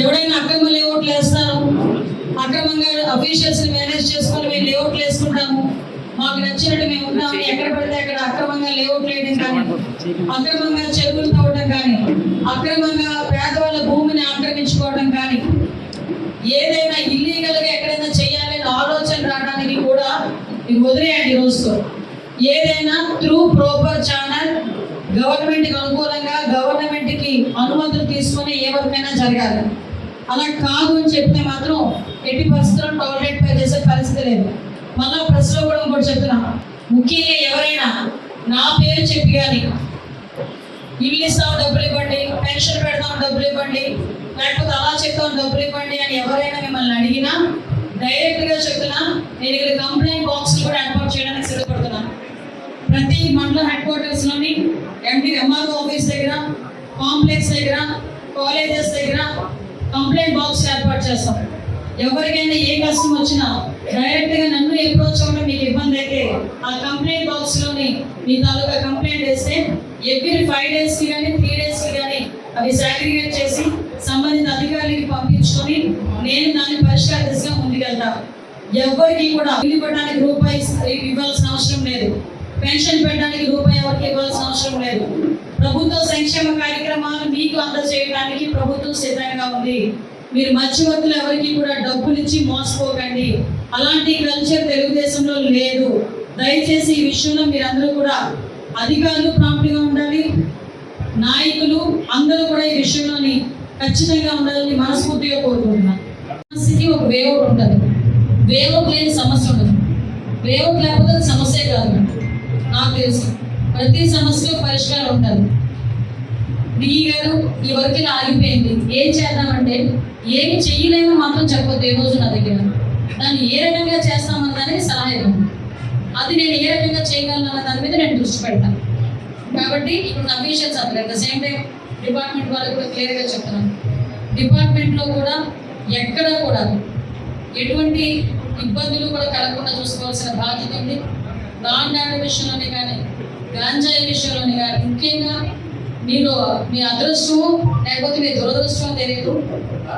ఎవడైనా అక్రమ లేఅవుట్లు వేస్తారు? అక్రమంగా అఫీషియల్స్ మేనేజ్ చేసుకొని మేము లేఅవుట్లు వేసుకుంటాము. మాకు నచ్చినట్టు మేము ఉన్నాము. ఎక్కడ పడితే అక్కడ అక్రమంగా లేఅవుట్లు వేయడం కానీ అక్రమంగా చెరువులు తవ్వడం కానీ అక్రమంగా పేదవాళ్ళ భూమిని ఆక్రమించుకోవడం కానీ ఏదైనా ఇల్లీగల్గా ఎక్కడైనా చేయాలనే ఆలోచన రావడానికి కూడా మీరు వదిలేయండి రోజుతో. ఏదైనా త్రూ ప్రాపర్ ఛానల్ గవర్నమెంట్కి అనుకూలంగా గవర్నమెంట్కి అనుమతులు తీసుకొని ఏ వరకైనా జరగాలి. అలా కాదు అని చెప్తే మాత్రం ఎట్టి పరిస్థితుల్లో టాయిలెట్ పై చేసే పరిస్థితి లేదు. మళ్ళా ప్రెస్లో కూడా ఇంకోటి చెప్తున్నా. ముఖ్యంగా ఎవరైనా నా పేరు చెప్పి కానీ ఇల్లు ఇస్తాం డబ్బులు ఇవ్వండి పెన్షన్ పెడతాం డబ్బులు ఇవ్వండి లేకపోతే అలా చెప్తాం డబ్బులు ఇవ్వండి అని ఎవరైనా మిమ్మల్ని అడిగినా డైరెక్ట్గా చెప్తున్నా నేను ఇక్కడ కంప్లైంట్ బాక్స్ కూడా ఏర్పాటు చేయడానికి సిద్ధపడుతున్నాను ప్రతి మండల హెడ్ క్వార్టర్స్లోని ఎంపీ ఎండి ఎంఆర్ఓ ఆఫీస్ దగ్గర కాంప్లెక్స్ దగ్గర కాలేజెస్ దగ్గర కంప్లైంట్ బాక్స్ ఏర్పాటు చేస్తాం. ఎవరికైనా ఏ కష్టం వచ్చినా డైరెక్ట్గా నన్ను అప్రోచ్ అవ్వడం మీకు ఇబ్బంది అయితే ఆ కంప్లైంట్ బాక్స్లోని మీ తాలూకా కంప్లైంట్ వేస్తే ఎవ్రీ ఫైవ్ డేస్కి కానీ త్రీ డేస్కి కానీ అవి సాగ్రిగేట్ చేసి సంబంధిత అధికారులకి పంపించుకొని నేను దాన్ని పరిష్కార దిశగా ముందుకెళ్తా. ఎవరికి కూడా ఇవ్వడానికి పెట్టడానికి రూపాయి ఇవ్వాల్సిన అవసరం లేదు. పెన్షన్ పెట్టడానికి రూపాయి ఎవరికి ఇవ్వాల్సిన అవసరం లేదు. ప్రభుత్వ సంక్షేమ కార్యక్రమాలు మీకు అందజేయడానికి ప్రభుత్వం సిద్ధంగా ఉంది. మీరు మధ్యవర్తులు ఎవరికి కూడా డబ్బులు ఇచ్చి మోసపోకండి. అలాంటి కల్చర్ తెలుగుదేశంలో లేదు. దయచేసి ఈ విషయంలో మీరందరూ కూడా అధికారులు ప్రాంప్ట్గా ఉండాలి. నాయకులు అందరూ కూడా ఈ విషయంలోని ఖచ్చితంగా ఉండాలని మనస్ఫూర్తిగా కోరుకుంటున్నాను సమస్యకి ఒక వేఅవుట్ ఉంటుంది. వేఅవుట్ లేని సమస్య ఉండదు. వేఅవుట్ లేకపోతే సమస్య ప్రతి సమస్యకు పరిష్కారం ఉంటుంది డిఈ గారు ఈ వరకు ఇలా ఆగిపోయింది. ఏం చేద్దామంటే ఏమి చెయ్యలేమో మాత్రం చెప్పొద్దు ఏ రోజు నా దగ్గర. దాన్ని ఏ రకంగా చేస్తామన్న దానికి సలహా ఇవ్వండి. అది నేను ఏ రకంగా చేయగలను అన్న దాని మీద నేను దృష్టి పెడతాను కాబట్టి ఇప్పుడు అఫీషియల్స్ అందరూ at the same time department వాళ్ళకి కూడా క్లియర్గా చెప్తున్నాను. డిపార్ట్మెంట్లో కూడా ఎక్కడ కూడా ఎటువంటి ఇబ్బందులు కూడా కలగకుండా చూసుకోవాల్సిన బాధ్యత ఉంది. లాండ్ విషయంలోనే కానీ గాంజాయి విషయంలోనే కానీ ముఖ్యంగా మీరు మీ అదృష్టం లేకపోతే మీ దురదృష్టం తెలియదు.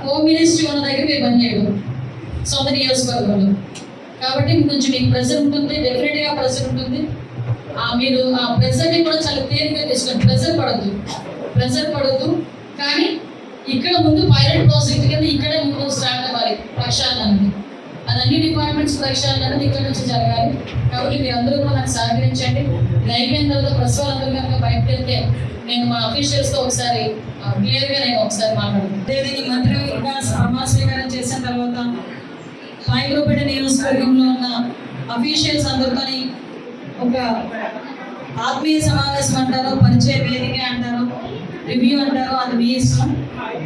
హోమ్ మినిస్ట్రీ ఉన్న దగ్గర మీరు పనిచేయడం సొంత నియోజకవర్గంలో. కాబట్టి కొంచెం మీకు ప్రెజర్ ఉంటుంది డెఫినెట్గా ప్రెజర్ ఉంటుంది. ఆ మీరు ఆ ప్రెజర్ని కూడా చాలా క్లియర్గా తీసుకోండి. ప్రెజర్ పడద్దు. ప్రెజర్ పడద్దు. కానీ ఇక్కడ ముందు పైలట్ ప్రాజెక్ట్ కింద ఇక్కడే ముందు స్టార్ట్ అవ్వాలి ప్రక్షాళన అన్ని డిపార్ట్మెంట్స్ ప్రక్షాళన అనేది ఇక్కడ నుంచి జరగాలి. కాబట్టి మీరు అందరూ కూడా నాకు సహకరించండి. ఇది అయిపోయిన తర్వాత ప్రెస్ వాళ్ళందరూ కనుక బయటకు వెళ్తే నేను మా అఫీషియల్స్తో ఒకసారి క్లియర్గా నేను ఒకసారి మాట్లాడుతాను. ఈ మంత్రి ఇంకా ప్రమాణ స్వీకారం చేసిన తర్వాత సాయిగ్రూపేట నియోజకవర్గంలో ఉన్న అఫీషియల్స్ అందరితోని ఒక ఆత్మీయ సమావేశం అంటారో పరిచయ వేదిక అంటారో రివ్యూ అంటారో అది మీ ఇష్టం.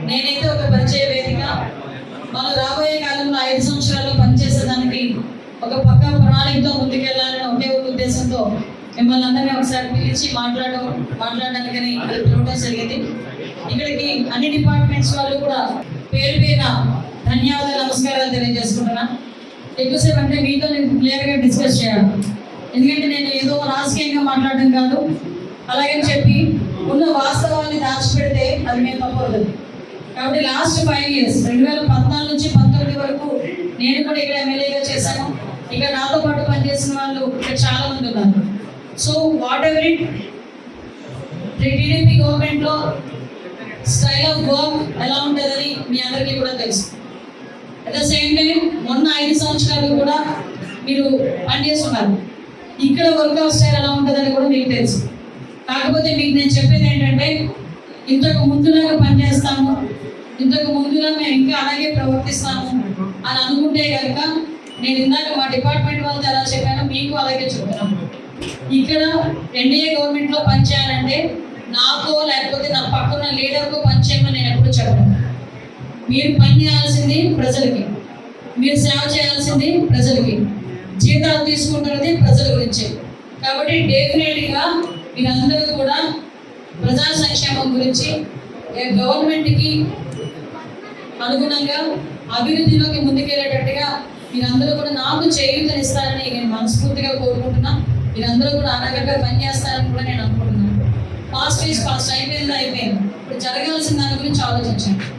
నేనైతే ఒక పరిచయ వేదిక. మనం రాబోయే కాలంలో ఐదు సంవత్సరాలు ఒక పక్క ప్రణాళికతో ముందుకెళ్ళాలని ఒకే ఒక ఉద్దేశంతో మిమ్మల్ని అందరినీ ఒకసారి పిలిచి మాట్లాడడం మాట్లాడడానికని ఇక్కడ పిలవడం జరిగింది. ఇక్కడికి అన్ని డిపార్ట్మెంట్స్ వాళ్ళు కూడా పేరు పేరున ధన్యవాదాలు నమస్కారాలు తెలియజేసుకుంటున్నా. ఎక్కువసేపు అంటే మీతో నేను క్లియర్గా డిస్కస్ చేయాలి. ఎందుకంటే నేను ఏదో రాజకీయంగా మాట్లాడడం కాదు. అలాగని చెప్పి ఉన్న వాస్తవాన్ని దాచిపెడితే అది మేము తప్పదు. కాబట్టి లాస్ట్ ఫైవ్ ఇయర్స్ రెండు వేల పద్నాలుగు నుంచి పంతొమ్మిది వరకు నేను కూడా ఇక్కడ ఎమ్మెల్యేగా చేశాను. ఇంకా నాతో పాటు పనిచేసిన వాళ్ళు ఇక్కడ చాలా మంది ఉన్నారు. So whatever it TDP గవర్నమెంట్లో స్టైల్ ఆఫ్ వర్క్ ఎలా ఉంటుందని మీ అందరికీ కూడా తెలుసు. అట్ ద సేమ్ టైం మొన్న ఐదు సంవత్సరాలు కూడా మీరు పనిచేస్తున్నారు. ఇక్కడ వర్క్ స్టైల్ ఎలా ఉంటుందని కూడా మీకు తెలుసు. కాకపోతే మీకు నేను చెప్పేది ఏంటంటే ఇంతకు ముందులాగా పనిచేస్తాము ఇంతకు ముందులా మేము ఇంకా అలాగే ప్రవర్తిస్తాము అని అనుకుంటే కనుక నేను ఇందాక మా డిపార్ట్మెంట్ వాళ్ళతో ఎలా చెప్పానో మీకు అలాగే చెప్తున్నాను ఇక్కడ ఎన్డీఏ గవర్నమెంట్లో పనిచేయాలంటే నాకో లేకపోతే నా పక్కన లీడర్కో పనిచేయమని నేను ఎప్పుడు చెప్పను. మీరు పని చేయాల్సింది ప్రజలకి. మీరు సేవ చేయాల్సింది ప్రజలకి. జీతాలు తీసుకుంటున్నది ప్రజల గురించి. కాబట్టి డెఫినెట్గా మీరందరూ కూడా ప్రజా సంక్షేమం గురించి గవర్నమెంట్కి అనుగుణంగా అభివృద్ధిలోకి ముందుకెళ్ళేటట్టుగా మీరందరూ కూడా నాకు చేయూతనిస్తారని నేను మనస్ఫూర్తిగా కోరుకుంటున్నా. మీరందరూ కూడా అనగట్గా పనిచేస్తారని కూడా నేను అనుకుంటున్నాను. పాస్ట్ ఈజ్ పాస్ట్ అయిపోయింది అయిపోయింది. ఇప్పుడు జరగాల్సిన దాని గురించి ఆలోచించండి.